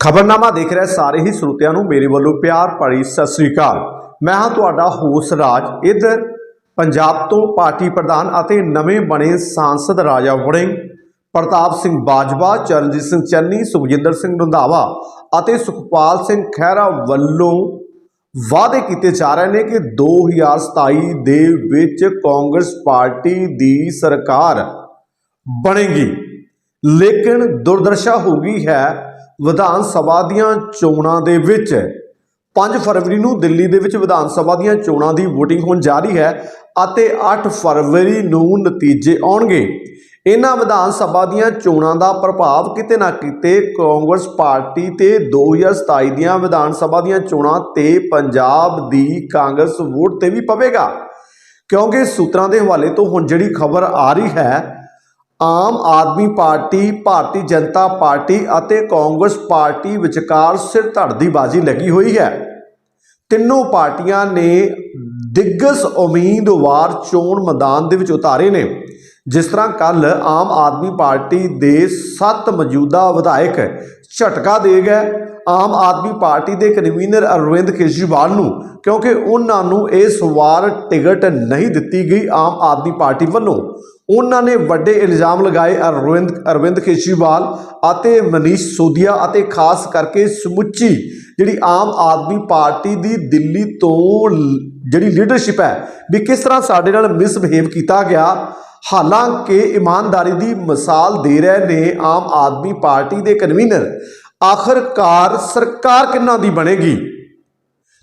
ਖਬਰਨਾਮਾ ਦੇਖ ਰਹੇ ਸਾਰੇ ਹੀ ਸਰੋਤਿਆਂ ਨੂੰ ਮੇਰੇ ਵੱਲੋਂ ਪਿਆਰ ਭਰੀ ਸਤਿ ਸ੍ਰੀ ਅਕਾਲ। ਮੈਂ ਹਾਂ ਤੁਹਾਡਾ ਹੋਸ ਰਾਜ। ਇਧਰ ਪੰਜਾਬ ਤੋਂ ਪਾਰਟੀ ਪ੍ਰਧਾਨ ਅਤੇ ਨਵੇਂ ਬਣੇ ਸਾਂਸਦ ਰਾਜਾ ਵੜਿੰਗ, ਪ੍ਰਤਾਪ ਸਿੰਘ ਬਾਜਵਾ, ਚਰਨਜੀਤ ਸਿੰਘ ਚੰਨੀ, ਸੁਖਜਿੰਦਰ ਸਿੰਘ ਰੰਧਾਵਾ ਅਤੇ ਸੁਖਪਾਲ ਸਿੰਘ ਖਹਿਰਾ ਵੱਲੋਂ ਵਾਅਦੇ ਕੀਤੇ ਜਾ ਰਹੇ ਨੇ ਕਿ 2027 ਦੇ ਵਿੱਚ ਕਾਂਗਰਸ ਪਾਰਟੀ ਦੀ ਸਰਕਾਰ ਬਣੇਗੀ। ਲੇਕਿਨ ਦੁਰਦਰਸ਼ਾ ਹੋ ਗਈ ਹੈ ਵਿਧਾਨ ਸਭਾ ਦੀਆਂ ਚੋਣਾਂ ਦੇ ਵਿੱਚ 5 ਫਰਵਰੀ ਨੂੰ ਦਿੱਲੀ ਦੇ ਵਿੱਚ ਵਿਧਾਨ ਸਭਾ ਦੀਆਂ ਚੋਣਾਂ ਦੀ VOTING ਹੋਣ ਜਾ ਰਹੀ ਹੈ ਅਤੇ 8 ਫਰਵਰੀ ਨੂੰ ਨਤੀਜੇ ਆਉਣਗੇ। ਇਹਨਾਂ ਵਿਧਾਨ ਸਭਾ ਦੀਆਂ ਚੋਣਾਂ ਦਾ ਪ੍ਰਭਾਵ ਕਿਤੇ ਨਾ ਕਿਤੇ ਕਾਂਗਰਸ ਪਾਰਟੀ ਤੇ 2027 ਦੀਆਂ ਵਿਧਾਨ ਸਭਾ ਦੀਆਂ ਚੋਣਾਂ ਤੇ ਪੰਜਾਬ ਦੀ ਕਾਂਗਰਸ ਵੋਟ ਤੇ ਵੀ ਪਵੇਗਾ। ਕਿਉਂਕਿ ਸੂਤਰਾਂ ਦੇ ਹਵਾਲੇ ਤੋਂ ਹੁਣ ਜਿਹੜੀ ਖਬਰ ਆ ਰਹੀ ਹੈ ਆਮ ਆਦਮੀ ਪਾਰਟੀ, ਭਾਰਤੀ ਜਨਤਾ ਪਾਰਟੀ ਅਤੇ ਕਾਂਗਰਸ ਪਾਰਟੀ ਵਿਚਕਾਰ ਸਿਰ ਧੜ ਦੀ ਬਾਜ਼ੀ ਲੱਗੀ ਹੋਈ ਹੈ। ਤਿੰਨੋਂ ਪਾਰਟੀਆਂ ਨੇ ਦਿੱਗਜ ਉਮੀਦਵਾਰ ਚੋਣ ਮੈਦਾਨ ਦੇ ਵਿੱਚ ਉਤਾਰੇ ਨੇ, ਜਿਸ ਤਰ੍ਹਾਂ ਕੱਲ ਆਮ ਆਦਮੀ ਪਾਰਟੀ ਦੇ 7 ਮੌਜੂਦਾ ਵਿਧਾਇਕ ਝਟਕਾ ਦੇ ਗਏ। ਆਮ ਆਦਮੀ ਪਾਰਟੀ ਦੇ ਕਨਵੀਨਰ ਅਰਵਿੰਦ ਕੇਜਰੀਵਾਲ ਨੂੰ, ਕਿਉਂਕਿ ਉਹਨਾਂ ਨੂੰ ਇਸ ਵਾਰ ਟਿਕਟ ਨਹੀਂ ਦਿੱਤੀ ਗਈ ਆਮ ਆਦਮੀ ਪਾਰਟੀ ਵੱਲੋਂ। ਉਹਨਾਂ ਨੇ ਵੱਡੇ ਇਲਜ਼ਾਮ ਲਗਾਏ ਅਰਵਿੰਦ ਅਰਵਿੰਦ ਕੇਜਰੀਵਾਲ ਅਤੇ ਮਨੀਸ਼ ਸੋਦੀਆ ਅਤੇ ਖਾਸ ਕਰਕੇ ਸਮੁੱਚੀ ਜਿਹੜੀ ਆਮ ਆਦਮੀ ਪਾਰਟੀ ਦੀ ਦਿੱਲੀ ਤੋਂ ਜਿਹੜੀ ਲੀਡਰਸ਼ਿਪ ਹੈ ਵੀ ਕਿਸ ਤਰ੍ਹਾਂ ਸਾਡੇ ਨਾਲ ਮਿਸਬਿਹੇਵ ਕੀਤਾ ਗਿਆ। ਹਾਲਾਂਕਿ ਇਮਾਨਦਾਰੀ ਦੀ ਮਿਸਾਲ ਦੇ ਰਹੇ ਨੇ ਆਮ ਆਦਮੀ ਪਾਰਟੀ ਦੇ ਕਨਵੀਨਰ ਆਖਰਕਾਰ ਸਰਕਾਰ ਕਿੰਨਾਂ ਦੀ ਬਣੇਗੀ?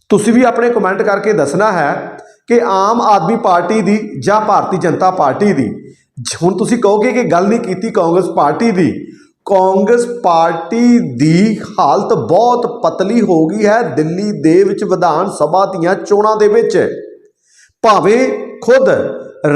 ਤੁਸੀਂ ਵੀ ਆਪਣੇ ਕਮੈਂਟ ਕਰਕੇ ਦੱਸਣਾ ਹੈ। ਕਿ ਆਮ ਆਦਮੀ ਪਾਰਟੀ ਦੀ ਜਾਂ ਭਾਰਤੀ ਜਨਤਾ ਪਾਰਟੀ ਦੀ। ਜ- ਹੁਣ ਤੁਸੀਂ ਕਹੋਗੇ ਕਿ ਗੱਲ ਨਹੀਂ ਕੀਤੀ ਕਾਂਗਰਸ ਪਾਰਟੀ ਦੀ। ਕਾਂਗਰਸ ਪਾਰਟੀ ਦੀ ਹਾਲਤ ਬਹੁਤ ਪਤਲੀ ਹੋ ਗਈ ਹੈ ਦਿੱਲੀ ਦੇ ਵਿੱਚ ਵਿਧਾਨ ਸਭਾ ਦੀਆਂ ਚੋਣਾਂ ਦੇ ਵਿੱਚ। ਭਾਵੇਂ ਖੁਦ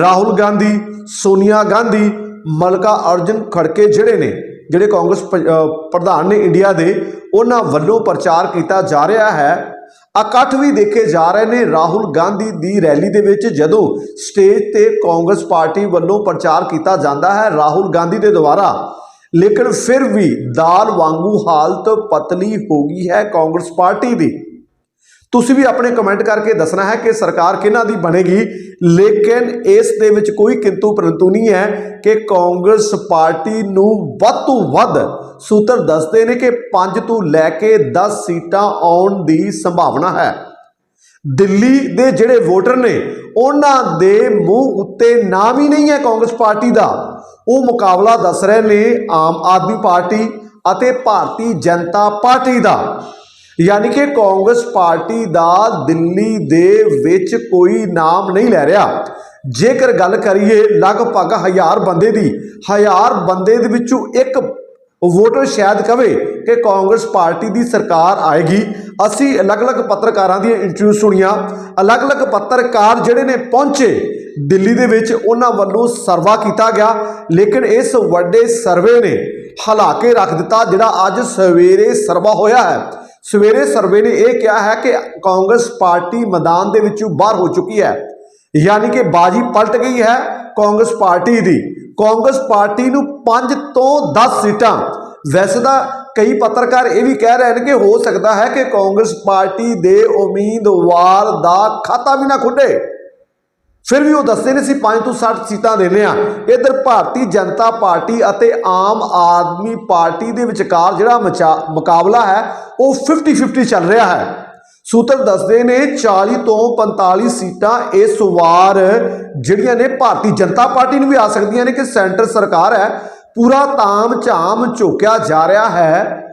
ਰਾਹੁਲ ਗਾਂਧੀ, ਸੋਨੀਆ ਗਾਂਧੀ, ਮਲਕਾ ਅਰਜੁਨ ਖੜਕੇ ਜਿਹੜੇ ਨੇ, ਜਿਹੜੇ ਕਾਂਗਰਸ ਪ- ਪ੍ਰਧਾਨ ਨੇ ਇੰਡੀਆ ਦੇ, ਉਹਨਾਂ ਵੱਲੋਂ ਪ੍ਰਚਾਰ ਕੀਤਾ ਜਾ ਰਿਹਾ ਹੈ। ਇਕੱਠ ਵੀ ਦੇਖੇ ਜਾ ਰਹੇ ਨੇ। ਰਾਹੁਲ ਗਾਂਧੀ ਦੀ ਰੈਲੀ ਦੇ ਵਿੱਚ ਜਦੋਂ ਸਟੇਜ ਤੇ ਕਾਂਗਰਸ ਪਾਰਟੀ ਵੱਲੋਂ ਪ੍ਰਚਾਰ ਕੀਤਾ ਜਾਂਦਾ ਹੈ, ਰਾਹੁਲ ਗਾਂਧੀ ਦੇ ਦੁਆਰਾ, ਲੇਕਿਨ ਫਿਰ ਵੀ ਦਾਲ ਵਾਂਗੂ ਹਾਲਤ ਪਤਲੀ ਹੋ ਗਈ ਹੈ ਕਾਂਗਰਸ ਪਾਰਟੀ ਦੀ। ਤੁਸੀਂ ਵੀ ਆਪਣੇ ਕਮੈਂਟ ਕਰਕੇ ਦੱਸਣਾ ਹੈ ਕਿ ਸਰਕਾਰ ਕਿਹਨਾਂ ਦੀ ਬਣੇਗੀ, ਲੇਕਿਨ ਇਸ ਦੇ ਵਿੱਚ ਕੋਈ ਕਿੰਤੂ ਪਰੰਤੂ ਨਹੀਂ ਹੈ ਕਿ ਕਾਂਗਰਸ ਪਾਰਟੀ ਨੂੰ ਵੱਧ ਤੋਂ ਵੱਧ ਸੂਤਰ ਦੱਸਦੇ ਨੇ ਕਿ 5 ਤੋਂ ਲੈ ਕੇ 10 ਸੀਟਾਂ ਆਉਣ ਦੀ ਸੰਭਾਵਨਾ ਹੈ। ਦਿੱਲੀ ਦੇ ਜਿਹੜੇ ਵੋਟਰ ਨੇ, ਉਹਨਾਂ ਦੇ ਮੂੰਹ ਉੱਤੇ ਨਾਮ ਹੀ ਨਹੀਂ ਹੈ ਕਾਂਗਰਸ ਪਾਰਟੀ ਦਾ। ਉਹ ਮੁਕਾਬਲਾ ਦੱਸ ਰਹੇ ਨੇ ਆਮ ਆਦਮੀ ਪਾਰਟੀ ਅਤੇ ਭਾਰਤੀ ਜਨਤਾ ਪਾਰਟੀ ਦਾ। ਯਾਨੀ ਕਿ ਕਾਂਗਰਸ ਪਾਰਟੀ ਦਾ ਦਿੱਲੀ ਦੇ ਵਿੱਚ ਕੋਈ ਨਾਮ ਨਹੀਂ ਲੈ ਰਿਹਾ। ਜੇਕਰ ਗੱਲ ਕਰੀਏ ਲਗਭਗ ਹਜ਼ਾਰ ਬੰਦੇ ਦੀ, ਹਜ਼ਾਰ ਬੰਦੇ ਦੇ ਵਿੱਚੋਂ ਇੱਕ ਵੋਟਰ ਸ਼ਾਇਦ ਕਵੇ ਕਿ ਕਾਂਗਰਸ ਪਾਰਟੀ ਦੀ ਸਰਕਾਰ ਆਏਗੀ। ਅਸੀਂ ਅਲੱਗ-ਅਲੱਗ ਪੱਤਰਕਾਰਾਂ ਦੀਆਂ ਇੰਟਰਵਿਊ ਸੁਣੀਆਂ। ਅਲੱਗ-ਅਲੱਗ ਪੱਤਰਕਾਰ ਜਿਹੜੇ ਨੇ ਪਹੁੰਚੇ। ਦਿੱਲੀ ਦੇ ਵਿੱਚ ਉਹਨਾਂ ਵੱਲੋਂ ਸਰਵਾ ਕੀਤਾ ਗਿਆ। ਲੇਕਿਨ ਇਸ ਵੱਡੇ ਸਰਵੇ ਨੇ ਹਿਲਾ ਕੇ ਰੱਖ ਦਿੱਤਾ, ਜਿਹੜਾ ਅੱਜ ਸਵੇਰੇ ਸਰਵਾ ਹੋਇਆ ਹੈ। ਸਵੇਰੇ ਸਰਵੇ ਨੇ ਇਹ ਕਿਹਾ ਹੈ ਕਿ ਕਾਂਗਰਸ ਪਾਰਟੀ ਮੈਦਾਨ ਦੇ ਵਿੱਚੋਂ ਬਾਹਰ ਹੋ ਚੁੱਕੀ ਹੈ। ਯਾਨੀ ਕਿ ਬਾਜੀ ਪਲਟ ਗਈ ਹੈ ਕਾਂਗਰਸ ਪਾਰਟੀ ਦੀ। ਕਾਂਗਰਸ ਪਾਰਟੀ ਨੂੰ 5 ਤੋਂ 10 ਸੀਟਾਂ। ਵੈਸੇ ਤਾਂ ਕਈ ਪੱਤਰਕਾਰ ਇਹ ਵੀ ਕਹਿ ਰਹੇ ਨੇ ਕਿ ਹੋ ਸਕਦਾ ਹੈ ਕਿ ਕਾਂਗਰਸ ਪਾਰਟੀ ਦੇ ਉਮੀਦਵਾਰ ਦਾ ਖਾਤਾ ਵੀ ਨਾ ਖੁੱਲੇ ਫਿਰ ਵੀ ਉਹ ਦੱਸਦੇ ਨੇ, ਅਸੀਂ 5 ਤੋਂ 60 ਸੀਟਾਂ ਦੇਨੇ ਆ ਇਧਰ ਭਾਰਤੀ ਜਨਤਾ ਪਾਰਟੀ ਅਤੇ ਆਮ ਆਦਮੀ ਪਾਰਟੀ ਦੇ ਵਿਚਕਾਰ ਜਿਹੜਾ ਮਚਾ- ਮੁਕਾਬਲਾ ਹੈ, ਉਹ 50-50 ਚੱਲ ਰਿਹਾ ਹੈ। ਸੂਤਰ ਦੱਸਦੇ ਨੇ 40 ਤੋਂ 45 ਸੀਟਾਂ ਇਸ ਵਾਰ ਜਿਹੜੀਆਂ ਨੇ ਭਾਰਤੀ ਜਨਤਾ ਪਾਰਟੀ ਨੂੰ ਵੀ ਆ ਸਕਦੀਆਂ ਨੇ ਕਿ ਸੈਂਟਰ ਸਰਕਾਰ ਹੈ, ਪੂਰਾ ਤਾਮ ਝਾਮ ਝੋਕਿਆ ਜਾ ਰਿਹਾ ਹੈ।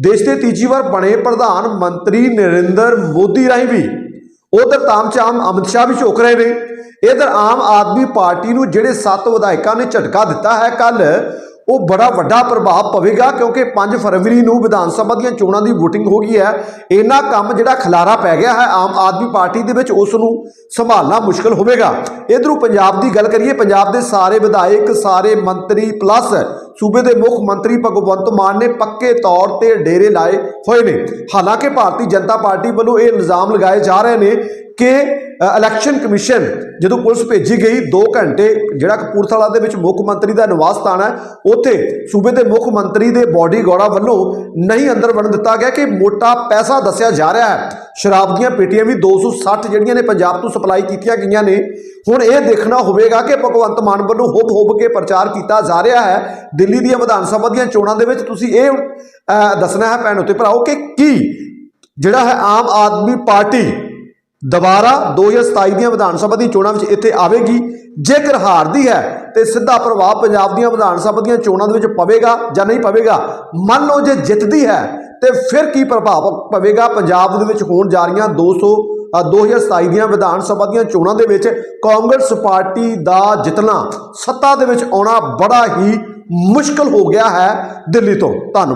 ਦੇਸ਼ ਦੇ ਤੀਜੀ ਵਾਰ ਬਣੇ ਪ੍ਰਧਾਨ ਮੰਤਰੀ ਨਰਿੰਦਰ ਮੋਦੀ ਰਾਹੀਂ ਵੀ। ਉਧਰ ਤਾਮਚਾਮ ਅਮਿਤ ਸ਼ਾਹ ਵੀ ਝੋਕ ਰਹੇ ਨੇ। ਇਧਰ ਆਮ ਆਦਮੀ ਪਾਰਟੀ ਨੂੰ ਜਿਹੜੇ ਸੱਤ ਵਿਧਾਇਕਾਂ ਨੇ ਝਟਕਾ ਦਿੱਤਾ ਹੈ ਕੱਲ ਉਹ ਬੜਾ ਵੱਡਾ ਪ੍ਰਭਾਵ ਪਵੇਗਾ ਕਿਉਂਕਿ 5 ਫਰਵਰੀ ਨੂੰ ਵਿਧਾਨ ਸਭਾ ਦੀਆਂ ਚੋਣਾਂ ਦੀ VOTING ਹੋ ਗਈ ਹੈ। ਇਹਨਾਂ ਕੰਮ ਜਿਹੜਾ ਖਲਾਰਾ ਪੈ ਗਿਆ ਹੈ, ਆਮ ਆਦਮੀ ਪਾਰਟੀ ਦੇ ਵਿੱਚ ਉਸ ਨੂੰ ਸੰਭਾਲਣਾ ਮੁਸ਼ਕਲ ਹੋਵੇਗਾ। ਇਧਰੋਂ ਪੰਜਾਬ ਦੀ ਗੱਲ ਕਰੀਏ, ਪੰਜਾਬ ਦੇ ਸਾਰੇ ਵਿਧਾਇਕ, ਸਾਰੇ ਮੰਤਰੀ ਪਲੱਸ ਸੂਬੇ ਦੇ ਮੁੱਖ ਮੰਤਰੀ ਭਗਵੰਤ ਮਾਨ ਨੇ ਪੱਕੇ ਤੌਰ ਤੇ ਡੇਰੇ ਲਾਏ ਹੋਏ ਨੇ। ਹਾਲਾਂਕਿ ਭਾਰਤੀ ਜਨਤਾ ਪਾਰਟੀ ਵੱਲੋਂ ਇਹ ਇਲਜ਼ਾਮ ਲਗਾਏ ਜਾ ਰਹੇ ਨੇ ਕਿ ਇਲੈਕਸ਼ਨ ਕਮਿਸ਼ਨ ਜਦੋਂ ਪੁਲਿਸ ਭੇਜੀ ਗਈ 2 ਘੰਟੇ ਜਿਹੜਾ ਕਪੂਰਥਲਾ ਦੇ ਵਿੱਚ ਮੁੱਖ ਮੰਤਰੀ ਦਾ ਨਿਵਾਸ ਸਥਾਨ ਹੈ, ਉੱਥੇ ਸੂਬੇ ਦੇ ਮੁੱਖ ਮੰਤਰੀ ਦੇ ਬਾਡੀਗਾਰਡਾਂ ਵੱਲੋਂ ਨਹੀਂ ਅੰਦਰ ਵੜਨ ਦਿੱਤਾ ਗਿਆ ਕਿ ਮੋਟਾ ਪੈਸਾ ਦੱਸਿਆ ਜਾ ਰਿਹਾ ਹੈ। ਸ਼ਰਾਬ ਦੀਆਂ ਪੇਟੀਆਂ ਵੀ 260 ਜਿਹੜੀਆਂ ਨੇ ਪੰਜਾਬ ਤੋਂ ਸਪਲਾਈ ਕੀਤੀਆਂ ਗਈਆਂ ਨੇ। ਹੁਣ ਇਹ ਦੇਖਣਾ ਹੋਵੇਗਾ ਕਿ ਭਗਵੰਤ ਮਾਨ ਵੱਲੋਂ ਹੁਬ ਹੁਬ ਕੇ ਪ੍ਰਚਾਰ ਕੀਤਾ ਜਾ ਰਿਹਾ ਹੈ। ਦਿੱਲੀ ਦੀਆਂ ਵਿਧਾਨ ਸਭਾ ਦੀਆਂ ਚੋਣਾਂ ਦੇ ਵਿੱਚ ਤੁਸੀਂ ਇਹ ਦੱਸਣਾ ਹੈ ਭੈਣ ਉੱਤੇ ਭਰਾਓ ਕਿ ਕੀ ਜਿਹੜਾ ਹੈ ਆਮ ਆਦਮੀ ਪਾਰਟੀ ਦੁਬਾਰਾ 2027 ਦੀਆਂ ਵਿਧਾਨ ਸਭਾ ਦੀਆਂ ਚੋਣਾਂ ਵਿੱਚ ਇੱਥੇ ਆਵੇਗੀ। ਜੇਕਰ ਹਾਰਦੀ ਹੈ ਤੇ ਸਿੱਧਾ ਪ੍ਰਭਾਵ ਪੰਜਾਬ ਦੀਆਂ ਵਿਧਾਨ ਸਭਾ ਦੀਆਂ ਚੋਣਾਂ ਦੇ ਵਿੱਚ ਪਵੇਗਾ ਜਾਂ ਨਹੀਂ ਪਵੇਗਾ? ਮੰਨ ਲਓ ਜੇ ਜਿੱਤਦੀ ਹੈ ਤੇ ਫਿਰ ਕੀ ਪ੍ਰਭਾਵ ਪਵੇਗਾ? ਪੰਜਾਬ ਦੇ ਵਿੱਚ ਹੋਣ ਜਾ ਰਹੀਆਂ 200 ਅ, 2027 ਦੀਆਂ ਵਿਧਾਨ ਸਭਾ ਦੀਆਂ ਚੋਣਾਂ ਦੇ ਵਿੱਚ ਕਾਂਗਰਸ ਪਾਰਟੀ ਦਾ ਜਿੱਤਣਾ ਸੱਤਾ ਦੇ ਵਿੱਚ ਆਉਣਾ ਬੜਾ ਹੀ ਮੁਸ਼ਕਲ ਹੋ ਗਿਆ ਹੈ ਦਿੱਲੀ ਤੋਂ। ਧੰਨਵਾਦ।